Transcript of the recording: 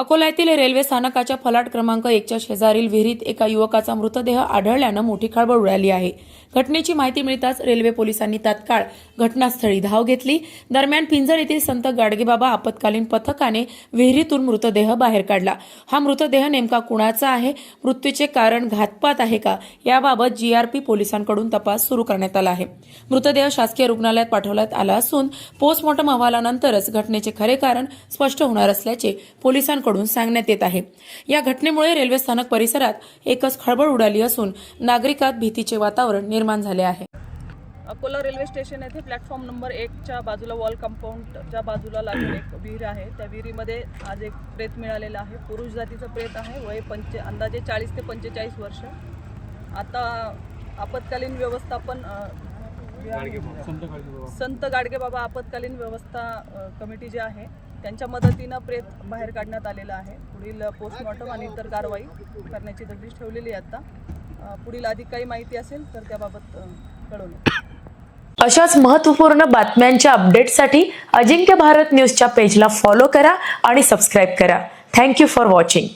अकोला येथील रेल्वे स्थानकाच्या फलाट क्रमांक एकच्या शेजारील विहिरीत एका युवकाचा मृतदेह आढळल्यानं मोठी खळबळ उडाली आहे. घटनेची माहिती मिळताच रेल्वे पोलिसांनी तात्काळ घटनास्थळी धाव घेतली. दरम्यान पिंजर येथील संत गाडगेबाबा आपत्कालीन पथकाने विहिरीतून मृतदेह बाहेर काढला. हा मृतदेह नेमका कुणाचा आहे? मृत्यूचे कारण घातपात आहे का? याबाबत जीआरपी पोलिसांकडून तपास सुरू करण्यात आला आहे. मृतदेह शासकीय रुग्णालयात पाठवण्यात आला असून पोस्टमॉर्टम अहवालानंतरच घटनेचे खरे कारण स्पष्ट होणार असल्याचे पोलिसांकडून सांगण्यात येत आहे. या घटनेमुळे रेल्वे स्थानक परिसरात एकच खळबळ उडाली असून नागरिकात भीतीचे वातावरण निर्माण झाले आहे. अकोला रेल्वे स्टेशन येथे प्लॅटफॉर्म नंबर एकच्या बाजूला वॉल कंपाऊंडच्या बाजूला लागून एक विहीर आहे. त्या विहिरीमध्ये आज एक प्रेत मिळालेलं आहे. पुरुष जातीचं प्रेत आहे. वय पंचे अंदाजे चाळीस ते पंचेचाळीस वर्ष. आता आपत्कालीन व्यवस्थापन संत गाडगेबाबा आपत्कालीन व्यवस्था कमिटी जी आहे त्यांच्या मदतीनं प्रेत बाहेर काढण्यात आलेलं आहे. पुढील पोस्टमॉर्टम आणि इतर कारवाई करण्याची तजवीज ठेवलेली आहे आता. पुढील अधिक काही माहिती असेल तर त्याबाबत कळवलं. अशाच महत्त्वपूर्ण बातम्यांच्या अपडेटसाठी अजिंक्य भारत न्यूजच्या पेजला फॉलो करा आणि सबस्क्राईब करा. Thank you for watching